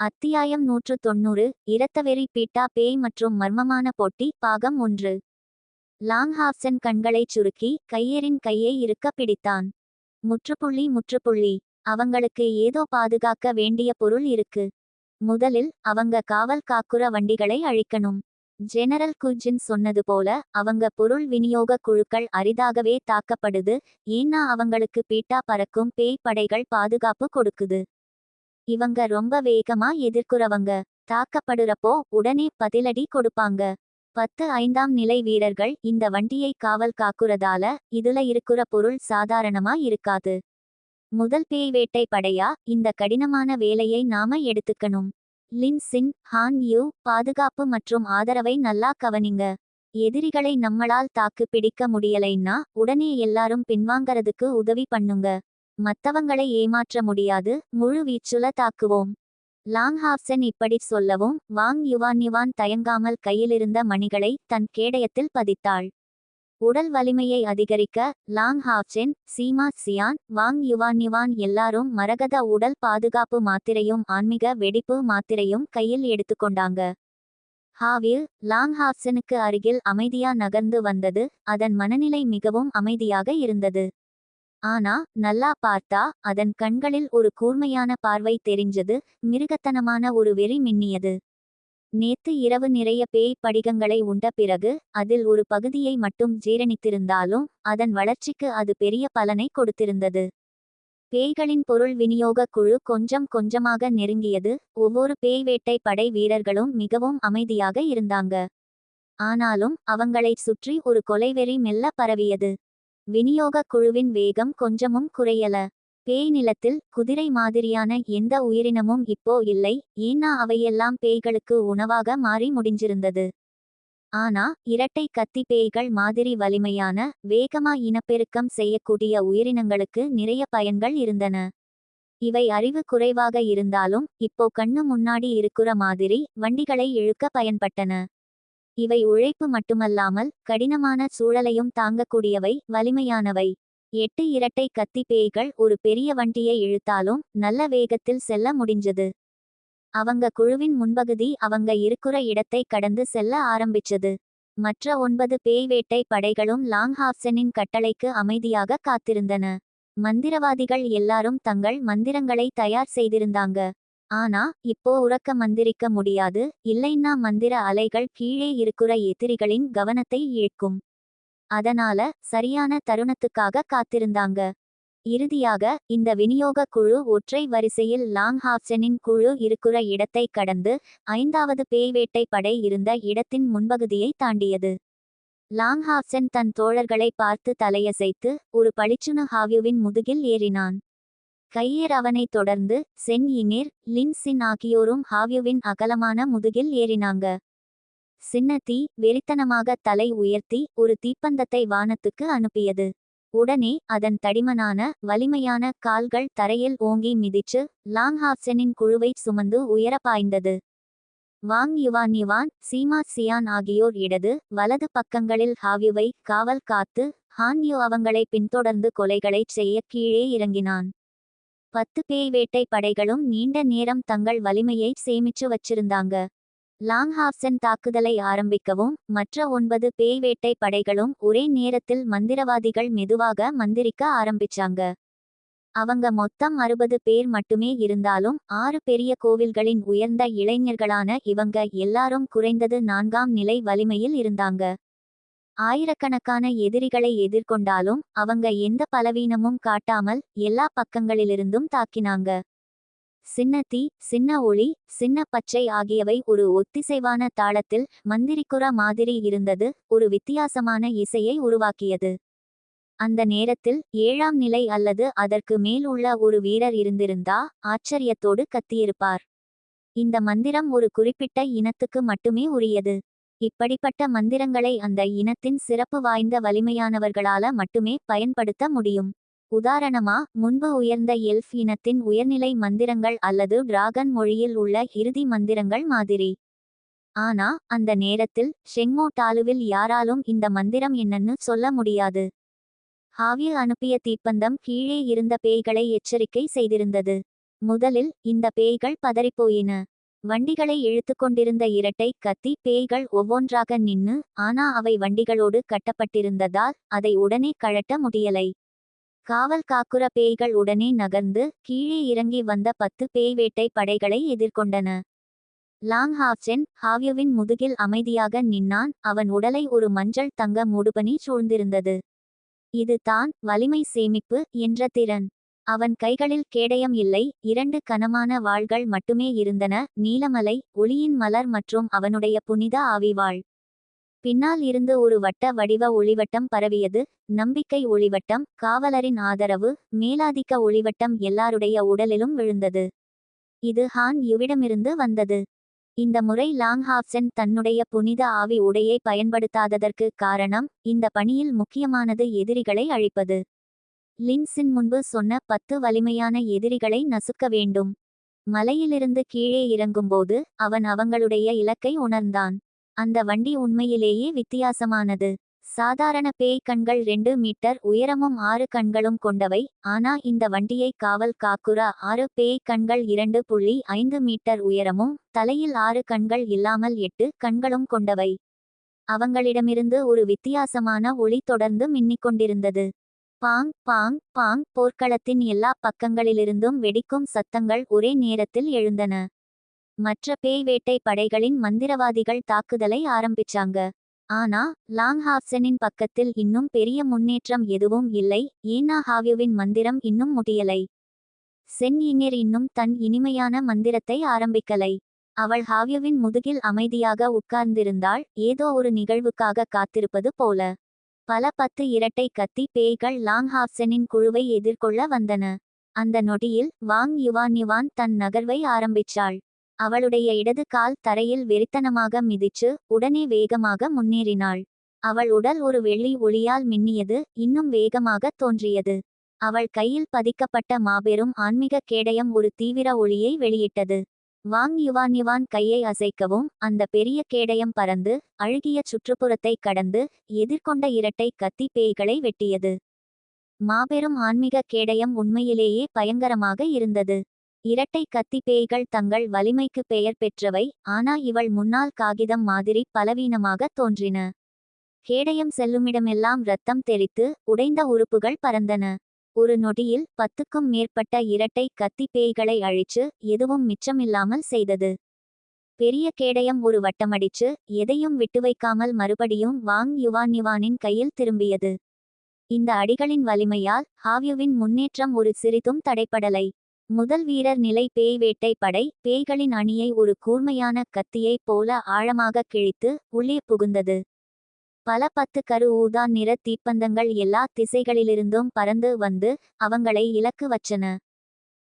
அத்தியாயம் நூற்று தொன்னூறு இரத்தவெறி பீட்டா பேய் மற்றும் மர்மமான போட்டி பாகம் ஒன்று. லாங்ஹாப்சன் கண்களைச் சுருக்கி கையரின் கையை இருக்க பிடித்தான். முற்றுப்புள்ளி முற்றுப்புள்ளி. அவங்களுக்கு ஏதோ பாதுகாக்க வேண்டிய பொருள் இருக்கு. முதலில் அவங்க காவல் காக்குற வண்டிகளை அழிக்கணும். ஜெனரல் குஜின் சொன்னது போல அவங்க பொருள் விநியோக குழுக்கள் அரிதாகவே தாக்கப்படுது ஏன்னா அவங்களுக்கு பீட்டா பறக்கும் பேய் படைகள் பாதுகாப்பு கொடுக்குது. இவங்க ரொம்ப வேகமா எதிர்க்குறவங்க. தாக்கப்படுறப்போ உடனே பதிலடி கொடுப்பாங்க. பத்து ஐந்தாம் நிலை வீரர்கள் இந்த வண்டியை காவல் காக்குறதால இதுல இருக்கிற பொருள் சாதாரணமா இருக்காது. முதல் பேய் வேட்டை படையா இந்த கடினமான வேலையை நாம எடுத்துக்கணும். லின் சின் ஹான் யூ பாதுகாப்பு மற்றும் ஆதரவை நல்லா கவனிங்க. எதிரிகளை நம்மளால் தாக்கு பிடிக்க முடியலைன்னா உடனே எல்லாரும் பின்வாங்கறதுக்கு உதவி பண்ணுங்க. மத்தவங்களை ஏமாற்ற முடியாது முழு வீச்சுல தாக்குவோம். லாங்ஹாப்சன் இப்படி சொல்லவும் வாங் யுவான் யுவான் தயங்காமல் கையிலிருந்த மணிகளை தன் கேடயத்தில் பதித்தாள். உடல் வலிமையை அதிகரிக்க லாங் ஹாப்சென் Sima cyan Wang Yuan Yuan எல்லாரும் மரகத உடல் பாதுகாப்பு மாத்திரையும் ஆன்மீக வெடிப்பு மாத்திரையும் கையில் எடுத்துக்கொண்டாங்க. ஹாவில் லாங் ஹாப்சனுக்கு அருகில் அமைதியா நகர்ந்து வந்தது அதன் மனநிலை மிகவும் அமைதியாக இருந்தது. ஆனா நல்லா பார்த்தா அதன் கண்களில் ஒரு கூர்மையான பார்வை தெரிஞ்சது மிருகத்தனமான ஒரு வெறி மின்னியது. நேத்து இரவு நிறைய பேய் படிகங்களை உண்ட பிறகு அதில் ஒரு பகுதியை மட்டும் ஜீரணித்திருந்தாலும் அதன் வளர்ச்சிக்கு அது பெரிய பலனை கொடுத்திருந்தது. பேய்களின் பொருள் விநியோக குழு கொஞ்சம் கொஞ்சமாக நெருங்கியது ஒவ்வொரு பேய் வேட்டை படை வீரர்களும் மிகவும் அமைதியாக இருந்தாங்க. ஆனாலும் அவங்களைச் சுற்றி ஒரு கொலைவெறி மெல்ல பரவியது. விநியோக குழுவின் வேகம் கொஞ்சமும் குறையல. பேய் நிலத்தில் குதிரை மாதிரியான எந்த உயிரினமும் இப்போ இல்லை ஏன்னா அவையெல்லாம் பேய்களுக்கு உணவாக மாறி முடிஞ்சிருந்தது. ஆனா இரட்டை கத்தி பேய்கள் மாதிரி வலிமையான வேகமா இனப்பெருக்கம் செய்யக்கூடிய உயிரினங்களுக்கு நிறைய பயன்கள் இருந்தன. இவை அறிவு குறைவாக இருந்தாலும் இப்போ கண்ணு முன்னாடி இருக்கிற மாதிரி வண்டிகளை இழுக்க பயன்பட்டன. இவை உழைப்பு மட்டுமல்லாமல் கடினமான சூழலையும் தாங்கக்கூடியவை வலிமையானவை. எட்டு இரட்டை கத்தி பேய்கள் ஒரு பெரிய வண்டியை இழுத்தாலும் நல்ல வேகத்தில் செல்ல முடிஞ்சது. அவங்க குழுவின் முன்பகுதி அவங்க இருக்கிற இடத்தை கடந்து செல்ல ஆரம்பிச்சது. மற்ற ஒன்பது பேய் வேட்டை படைகளும் லாங்ஹாப்சனின் கட்டளைக்கு அமைதியாக காத்திருந்தன. மந்திரவாதிகள் எல்லாரும் தங்கள் மந்திரங்களை தயார் செய்திருந்தாங்க. ஆனா இப்போ உறக்க மந்திரிக்க முடியாது. இல்லைன்னா மந்திர அலைகள் கீழே இருக்கிற எதிரிகளின் கவனத்தை ஈழ்க்கும் அதனால சரியான தருணத்துக்காக காத்திருந்தாங்க. இறுதியாக இந்த விநியோக குழு ஒற்றை வரிசையில் லாங் ஹாப்சனின் குழு இருக்கிற இடத்தை கடந்து ஐந்தாவது பேய்வேட்டை படை இருந்த இடத்தின் முன்பகுதியை தாண்டியது. லாங் ஹாப்சன் தன் தோழர்களை பார்த்து தலையசைத்து ஒரு பளிச்சுன ஹாவியுவின் முதுகில் ஏறினான். கையேர் அவனைத் தொடர்ந்து சென் இனேர் லின் சின் ஆகியோரும் ஹாவ்யுவின் அகலமான முதுகில் ஏறினாங்க. சின்னத்தி வெறித்தனமாக தலை உயர்த்தி ஒரு தீப்பந்தத்தை வானத்துக்கு அனுப்பியது. உடனே அதன் தடிமனான வலிமையான கால்கள் தரையில் ஓங்கி மிதிச்சு லாங்ஹாப்சனின் குழுவை சுமந்து உயர பாய்ந்தது. Wang Yuan Yuan Sima cyan ஆகியோர் இடது வலது பக்கங்களில் ஹாவியுவை காவல் காத்து ஹான்யு அவங்களை பின்தொடர்ந்து கொலைகளைச் செய்ய கீழே இறங்கினான். பத்து பேய் வேட்டை படைகளும் நீண்ட நேரம் தங்கள் வலிமையை சேமிச்சு வச்சிருந்தாங்க. லாங்ஹாப்சன் தாக்குதலை ஆரம்பிக்கவும் மற்ற ஒன்பது பேய் வேட்டை படைகளும் ஒரே நேரத்தில் மந்திரவாதிகள் மெதுவாக மந்திரிக்க ஆரம்பிச்சாங்க. அவங்க மொத்தம் அறுபது பேர் மட்டுமே இருந்தாலும் ஆறு பெரிய கோவில்களின் உயர்ந்த இளைஞர்களான இவங்க எல்லாரும் குறைந்தது நான்காம் நிலை வலிமையில் இருந்தாங்க. ஆயிரக்கணக்கான எதிரிகளை எதிர்கொண்டாலும் அவங்க எந்த பலவீனமும் காட்டாமல் எல்லா பக்கங்களிலிருந்தும் தாக்கினாங்க. சின்ன தீ சின்ன ஒளி சின்ன பச்சை ஆகியவை ஒரு ஒத்திசைவான தாளத்தில் மந்திரிக்குற மாதிரி இருந்தது ஒரு வித்தியாசமான இசையை உருவாக்கியது. அந்த நேரத்தில் ஏழாம் நிலை அல்லது அதற்கு மேல் உள்ள ஒரு வீரர் இருந்திருந்தா ஆச்சரியத்தோடு கத்தியிருப்பார். இந்த மந்திரம் ஒரு குறிப்பிட்ட இனத்துக்கு மட்டுமே உரியது. இப்படிப்பட்ட மந்திரங்களை அந்த இனத்தின் சிறப்பு வாய்ந்த வலிமையானவர்களால மட்டுமே பயன்படுத்த முடியும். உதாரணமா முன்பு உயர்ந்த எல்ஃப் இனத்தின் உயர்நிலை மந்திரங்கள் அல்லது டிராகன் மொழியில் உள்ள இறுதி மந்திரங்கள் மாதிரி. ஆனா அந்த நேரத்தில் ஷெங்மோ டாலுவில் யாராலும் இந்த மந்திரம் என்னன்னு சொல்ல முடியாது. ஹாவியில் அனுப்பிய தீப்பந்தம் கீழே இருந்த பேய்களை எச்சரிக்கை செய்திருந்தது. முதலில் இந்த பேய்கள் பதறிப்போயின வண்டிகளை இழுத்துக் கொண்டிருந்த இரட்டை கத்தி பேய்கள் ஒவ்வொன்றாக நின்னு ஆனா அவை வண்டிகளோடு கட்டப்பட்டிருந்ததால் அதை உடனே கழட்ட முடியலை. காவல் காக்குற பேய்கள் உடனே நகர்ந்து கீழே இறங்கி வந்த பத்து பேய் வேட்டை படைகளை எதிர்கொண்டன. லாங் ஹாப்சென் ஹாவ்யுவின் முதுகில் அமைதியாக நின்னான். அவன் உடலை ஒரு மஞ்சள் தங்க மூடுபனி சூழ்ந்திருந்தது. இது தான் வலிமை சேமிப்பு என்ற திறன். அவன் கைகளில் கேடயம் இல்லை இரண்டு கனமான வாள்கள் மட்டுமே இருந்தன நீலமலை ஒளியின் மலர் மற்றும் அவனுடைய புனித ஆவிவாள். பின்னால் இருந்து ஒரு வட்ட வடிவ ஒளிவட்டம் பரவியது நம்பிக்கை ஒளிவட்டம் காவலரின் ஆதரவு மேலாதிக்க ஒளிவட்டம் எல்லாருடைய உடலிலும் விழுந்தது. இது ஹான் யுவிடமிருந்து வந்தது. இந்த முறை லாங் ஹாப்சன் தன்னுடைய புனித ஆவி உடையை பயன்படுத்தாததற்கு காரணம் இந்த பணியில் முக்கியமானது எதிரிகளை அழிப்பது. லின்சின் முன்பு சொன்ன பத்து வலிமையான எதிரிகளை நசுக்க வேண்டும். மலையிலிருந்து கீழே இறங்கும்போது அவன் அவங்களுடைய இலக்கை உணர்ந்தான். அந்த வண்டி உண்மையிலேயே வித்தியாசமானது. சாதாரண பேய் கண்கள் ரெண்டு மீட்டர் உயரமும் ஆறு கண்களும் கொண்டவை ஆனா இந்த வண்டியை காவல் காக்குரா ஆறு பேய் கண்கள் இரண்டு புள்ளி ஐந்து மீட்டர் உயரமும் தலையில் ஆறு கண்கள் இல்லாமல் எட்டு கண்களும் கொண்டவை. அவங்களிடமிருந்து ஒரு வித்தியாசமான ஒளி தொடர்ந்து மின்னிக் கொண்டிருந்தது பாங் பாங் பாங் போர்க்களத்தின் எல்லா பக்கங்களிலிருந்தும் வெடிக்கும் சத்தங்கள் ஒரே நேரத்தில் எழுந்தன. மற்ற பேய் வேட்டை படைகளின் மந்திரவாதிகள் தாக்குதலை ஆரம்பிச்சாங்க. ஆனா லாங் ஹாப்சனின் பக்கத்தில் இன்னும் பெரிய முன்னேற்றம் எதுவும் இல்லை. ஏனா ஹாவியுவின் மந்திரம் இன்னும் முடியலை. சென் இனிர் இன்னும் தன் இனிமையான மந்திரத்தை ஆரம்பிக்கலை. அவள் ஹாவியுவின் முதுகில் அமைதியாக உட்கார்ந்திருந்தாள். ஏதோ ஒரு நிகழ்வுக்காக காத்திருப்பது போல. பல பத்து இரட்டை கத்தி பேய்கள் லாங் ஹாப்சனின் குழுவை எதிர்கொள்ள வந்தன. அந்த நொடியில் வாங் யுவான் யுவான் தன் நகர்வை ஆரம்பிச்சாள். அவளுடைய இடது கால் தரையில் வெறித்தனமாக மிதிச்சு உடனே வேகமாக முன்னேறினாள். அவள் உடல் ஒரு வெள்ளி ஒளியால் மின்னியது இன்னும் வேகமாக தோன்றியது. அவள் கையில் பதிக்கப்பட்ட மாபெரும் ஆன்மீக கேடயம் ஒரு தீவிர ஒளியை வெளியிட்டது. வாங் யுவான் யுவான் கையை அசைக்கவும் அந்த பெரிய கேடயம் பறந்து அழுகிய சுற்றுப்புறத்தை கடந்து எதிர்கொண்ட இரட்டை கத்தி பேய்களை வெட்டியது. மாபெரும் ஆன்மீக கேடயம் உண்மையிலேயே பயங்கரமாக இருந்தது. இரட்டை கத்தி பேய்கள் தங்கள் வலிமைக்கு பெயர் பெற்றவை ஆனா இவள் முன்னால் காகிதம் மாதிரி பலவீனமாக தோன்றின. கேடயம் செல்லுமிடமெல்லாம் ரத்தம் தெரித்து உடைந்த உறுப்புகள் பறந்தன. ஒரு நொடியில் பத்துக்கும் மேற்பட்ட இரட்டை கத்தி பேய்களை அழிச்சு எதுவும் மிச்சமில்லாமல் செய்தது. பெரிய கேடயம் ஒரு வட்டமடிச்சு எதையும் விட்டு வைக்காமல் மறுபடியும் வாங் யுவான் யுவானின் கையில் திரும்பியது. இந்த அடிகளின் வலிமையால் ஹாவ்யுவின் முன்னேற்றம் ஒரு சிறிதும் தடைப்படலை. முதல் வீரர் நிலை பேய் வேட்டை படை பேய்களின் அணியை ஒரு கூர்மையான கத்தியைப் போல ஆழமாக கிழித்து உள்ளே புகுந்தது. பல பத்து கரு ஊதா நிற தீப்பந்தங்கள் எல்லா திசைகளிலிருந்தும் பறந்து வந்து அவங்களை இலக்கு வச்சன.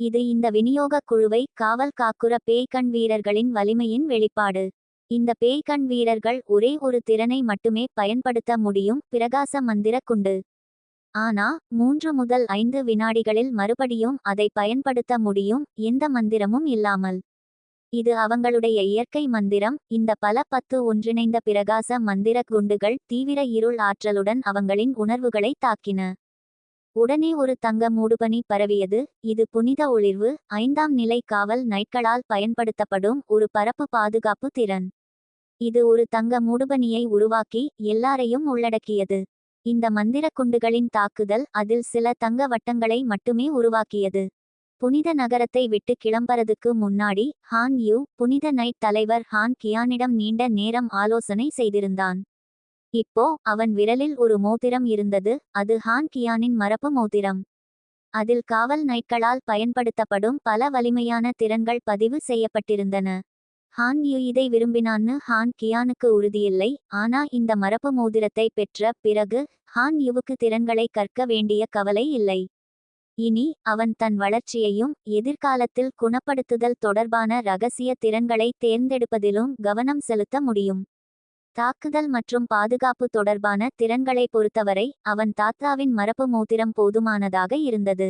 இது இந்த விநியோக குழுவை காவல் காக்குற பேய்கண் வீரர்களின் வலிமையின் வெளிப்பாடு. இந்த பேய்கண் வீரர்கள் ஒரே ஒரு திறனை மட்டுமே பயன்படுத்த முடியும் பிரகாச மந்திர குண்டு. ஆனா மூன்று முதல் ஐந்து வினாடிகளில் மறுபடியும் அதை பயன்படுத்த முடியும் எந்த மந்திரமும் இல்லாமல். இது அவங்களுடைய இயற்கை மந்திரம். இந்த பல பத்து ஒன்றிணைந்த பிரகாச மந்திர குண்டுகள் தீவிர இருள் ஆற்றலுடன் அவங்களின் உணர்வுகளை தாக்கின. உடனே ஒரு தங்க மூடுபனி பரவியது. இது புனித ஒளிர்வு. ஐந்தாம் நிலை காவல் நைட்களால் பயன்படுத்தப்படும் ஒரு பரப்பு பாதுகாப்பு திறன். இது ஒரு தங்க மூடுபனியை உருவாக்கி எல்லாரையும் உள்ளடக்கியது. இந்த மந்திர குண்டுகளின் தாக்குதல் அதில் சில தங்க வட்டங்களை மட்டுமே உருவாக்கியது. புனித நகரத்தை விட்டு கிளம்பறதுக்கு முன்னாடி ஹான் யூ புனித நைட் தலைவர் ஹான் கியானிடம் நீண்ட நேரம் ஆலோசனை செய்திருந்தான். இப்போ அவன் விரலில் ஒரு மோதிரம் இருந்தது அது ஹான் கியானின் மரப்பு மோதிரம். அதில் காவல் நைட்களால் பயன்படுத்தப்படும் பல வலிமையான திறன்கள் பதிவு செய்யப்பட்டிருந்தன. ஹான் யூ இதை விரும்பினான்னு ஹான் கியானுக்கு உறுதியில்லை ஆனா இந்த மரப்பு மோதிரத்தை பெற்ற பிறகு ஹான் யுவுக்கு திறன்களை கற்க வேண்டிய கவலை இல்லை. இனி அவன் தன் வளர்ச்சியையும் எதிர்காலத்தில் குணப்படுத்துதல் தொடர்பான ரகசிய திறன்களை தேர்ந்தெடுப்பதிலும் கவனம் செலுத்த முடியும். தாக்குதல் மற்றும் பாதுகாப்பு தொடர்பான திறன்களை பொறுத்தவரை அவன் தாத்தாவின் மரபு மோதிரம் போதுமானதாக இருந்தது.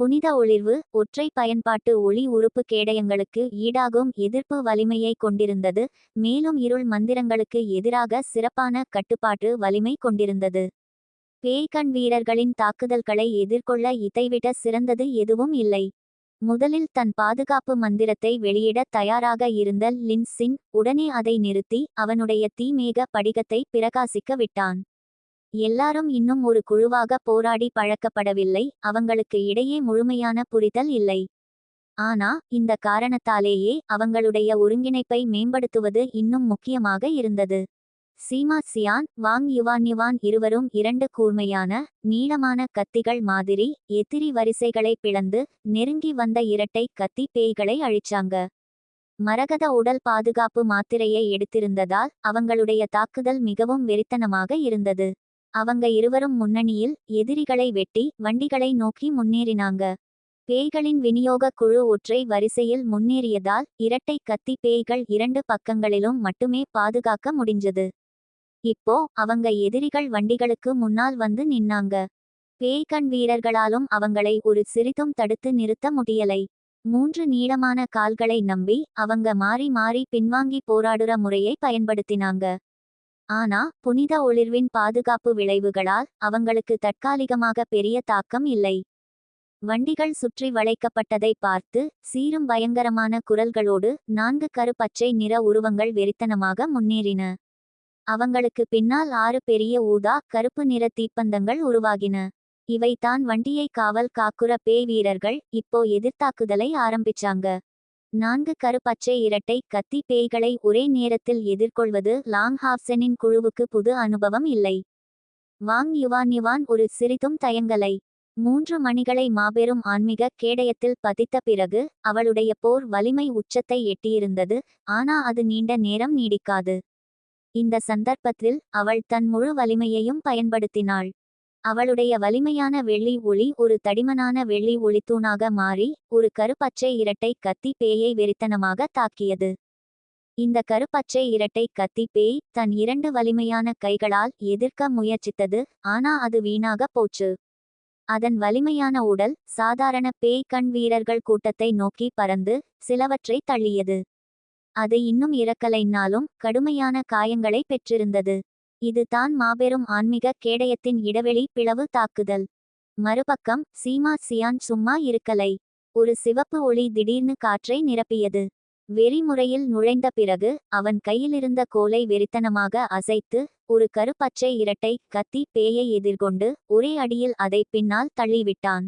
புனித ஒளிர்வு ஒற்றை பயன்பாட்டு ஒளி உறுப்பு கேடயங்களுக்கு ஈடாகும் எதிர்ப்பு வலிமையை கொண்டிருந்தது மேலும் இருள் மந்திரங்களுக்கு எதிராக சிறப்பான கட்டுப்பாட்டு வலிமை கொண்டிருந்தது. பேய்கண் வீரர்களின் தாக்குதல்களை எதிர்கொள்ள இதைவிட சிறந்தது எதுவும் இல்லை. முதலில் தன் பாதுகாப்பு மந்திரத்தை வெளியிட தயாராக இருந்த லின்சின் உடனே அதை நிறுத்தி அவனுடைய தீமேக படிகத்தை பிரகாசிக்க விட்டான். எல்லாரும் இன்னும் ஒரு குழுவாக போராடி பழக்கப்படவில்லை அவங்களுக்கு இடையே முழுமையான புரிதல் இல்லை. ஆனா இந்த காரணத்தாலேயே அவங்களுடைய ஒருங்கிணைப்பை மேம்படுத்துவது இன்னும் முக்கியமாக இருந்தது. Sima cyan Wang Yuan Yuan இருவரும் இரண்டு கூர்மையான நீளமான கத்திகள் மாதிரி எதிரி வரிசைகளை பிளந்து நெருங்கி வந்த இரட்டை கத்தி பேய்களை அழிச்சாங்க. மரகத உடல் பாதுகாப்பு மாத்திரையை எடுத்திருந்ததால் அவங்களுடைய தாக்குதல் மிகவும் வெறித்தனமாக இருந்தது. அவங்க இருவரும் முன்னணியில் எதிரிகளை வெட்டி வண்டிகளை நோக்கி முன்னேறினாங்க. பேய்களின் விநியோக குழு ஒற்றை வரிசையில் முன்னேறியதால் இரட்டை கத்தி பேய்கள் இரண்டு பக்கங்களிலும் மட்டுமே பாதுகாக்க முடிஞ்சது. இப்போ அவங்க எதிரிகள் வண்டிகளுக்கு முன்னால் வந்து நின்னாங்க. பேய்கண் வீரர்களாலும் அவங்களை ஒரு சிறிதும் தடுத்து நிறுத்த முடியலை. மூன்று நீளமான கால்களை நம்பி அவங்க மாறி மாறி பின்வாங்கி போராடுற முறையை பயன்படுத்தினாங்க. ஆனா புனித ஒளிர்வின் பாதுகாப்பு விளைவுகளால் அவங்களுக்கு தற்காலிகமாக பெரிய தாக்கம் இல்லை. வண்டிகள் சுற்றி வளைக்கப்பட்டதை பார்த்து சீரும் பயங்கரமான குரல்களோடு நான்கு கருப்பச்சை நிற உருவங்கள் வெறித்தனமாக முன்னேறின. அவங்களுக்கு பின்னால் ஆறு பெரிய ஊதா கருப்பு நிற தீப்பந்தங்கள் உருவாகின. இவை தான் வண்டியை காவல் காக்குற பேய் வீரர்கள் இப்போ எதிர்த்தாக்குதலை ஆரம்பிச்சாங்க. நான்கு கருப்பச்சை இரட்டை கத்தி பேய்களை ஒரே நேரத்தில் எதிர்கொள்வது லாங் ஹாப்சனின் குழுவுக்கு புது அனுபவம் இல்லை. வாங் யுவான் யுவான் ஒரு சிறிதும் தயங்கலை. மூன்று மணிகளை மாபெரும் ஆன்மீக கேடயத்தில் பதித்த பிறகு அவளுடைய போர் வலிமை உச்சத்தை எட்டியிருந்தது ஆனா அது நீண்ட நேரம் நீடிக்காது. இந்த சந்தர்ப்பத்தில் அவள் தன் முழு வலிமையையும் பயன்படுத்தினாள். அவளுடைய வலிமையான வெள்ளி ஒளி ஒரு தடிமனான வெள்ளி ஒளித்தூணாக மாறி ஒரு கருப்பச்சை இரட்டை கத்தி பேயை வெறித்தனமாக தாக்கியது. இந்த கருப்பச்சை இரட்டை கத்தி பேய் தன் இரண்டு வலிமையான கைகளால் எதிர்க்க முயற்சித்தது ஆனா அது வீணாக போச்சு. அதன் வலிமையான உடல் சாதாரண பேய் கண் வீரர்கள் கூட்டத்தை நோக்கி பறந்து சிலவற்றை தள்ளியது. அது இன்னும் இறக்கலைன்னாலும் கடுமையான காயங்களை பெற்றிருந்தது. இது தான் மாபெரும் ஆன்மீக கேடயத்தின் இடைவெளி பிளவு தாக்குதல். மறுபக்கம் சீமா சியான் சும்மா இருக்கலை. ஒரு சிவப்பு ஒளி திடீர்னு காற்றை நிரப்பியது. வெறிமுறையில் நுழைந்த பிறகு அவன் கையிலிருந்த கோலை வெறித்தனமாக அசைத்து ஒரு கருப்பச்சை இரட்டை கத்தி பேயை எதிர்கொண்டு ஒரே அடியில் அதை பின்னால் தள்ளிவிட்டான்.